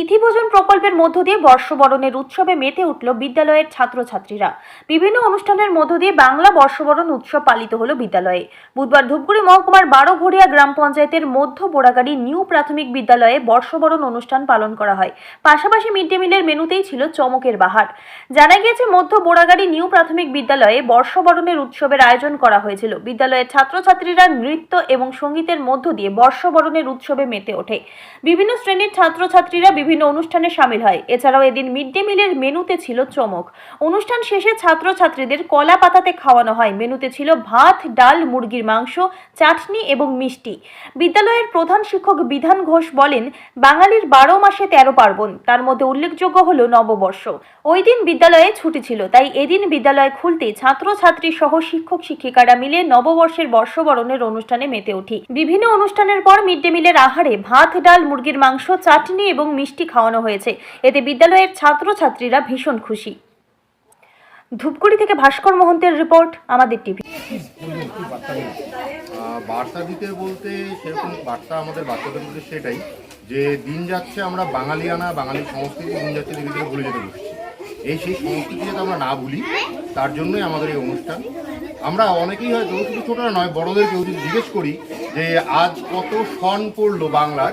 তিথিভোজন প্রকল্পের মধ্য দিয়ে বর্ষবরণের উৎসবে মেতে উঠল বিদ্যালয়ের ছাত্রছাত্রীরা। বিভিন্ন অনুষ্ঠানের মধ্য দিয়ে বাংলা বর্ষবরণ উৎসব পালিত হলো বিদ্যালয়ে। বুধবার ধূপগুড়ি মহকুমার বারোঘড়িয়া গ্রাম পঞ্চায়েতের মধ্য বোড়াগাড়ি নিউ প্রাথমিক বিদ্যালয়ে বর্ষবরণ অনুষ্ঠান পালন করা হয়। পাশাপাশি মিড ডে মিলের মেনুতেই ছিল চমকের বাহার। জানা গিয়েছে, মধ্য বোড়াগাড়ি নিউ প্রাথমিক বিদ্যালয়ে বর্ষবরণের উৎসবের আয়োজন করা হয়েছিল। বিদ্যালয়ের ছাত্রছাত্রীরা নৃত্য এবং সঙ্গীতের মধ্য দিয়ে বর্ষবরণের উৎসবে মেতে ওঠে। বিভিন্ন শ্রেণির ছাত্রছাত্রীরা বিভিন্ন অনুষ্ঠানে সামিল হয়। এছাড়াও এদিন মিড ডে মিলের মেনুতে ছিল চমক। অনুষ্ঠান শেষে ছাত্রছাত্রীদের কলা পাতাতে খাওয়ানো হয়। মেনুতে ছিল ভাত, ডাল, মুরগির মাংস, চাটনি এবং মিষ্টি। বিদ্যালয়ের প্রধান শিক্ষক বিধান ঘোষ বলেন, বাঙালির বারো মাসে তেরো পার্বণ। তার মধ্যে উল্লেখযোগ্য হলো নববর্ষ। ওই দিন বিদ্যালয়ে ছুটি ছিল, তাই এদিন বিদ্যালয় খুলতে ছাত্রছাত্রী সহ শিক্ষক শিক্ষিকারা মিলে নববর্ষের বর্ষবরণের অনুষ্ঠানে মেতে উঠি। বিভিন্ন অনুষ্ঠানের পর মিড ডে মিলের আহারে ভাত, ডাল, মুরগির মাংস, চাটনি এবং মিষ্টি খাওয়ানো হয়েছে। এতে বিদ্যালয়ের ছাত্রছাত্রীরা ভীষণ খুশি। ধূপগুড়ি থেকে ভাস্কর মহন্তের রিপোর্ট, আমাদের টিভি। বার্তা দিতে বলতে সেরকম বার্তা আমাদের বাচ্চাদের মধ্যে সেটাই যে দিন যাচ্ছে আমরা বাঙালিয়ানা, বাঙালি সংস্কৃতি, দিন যাচ্ছে ধীরে ধীরে ভুলে যেতে বসছি। এই সেই সংস্কৃতি যাতে আমরা না ভুলি, তার জন্যই আমাদের এই অনুষ্ঠান। আমরা অনেকেই হয়তো, শুধু ছোটরা নয়, বড়দেরকেও যদি জিজ্ঞেস করি যে আজ কত সন পড়ল বাংলার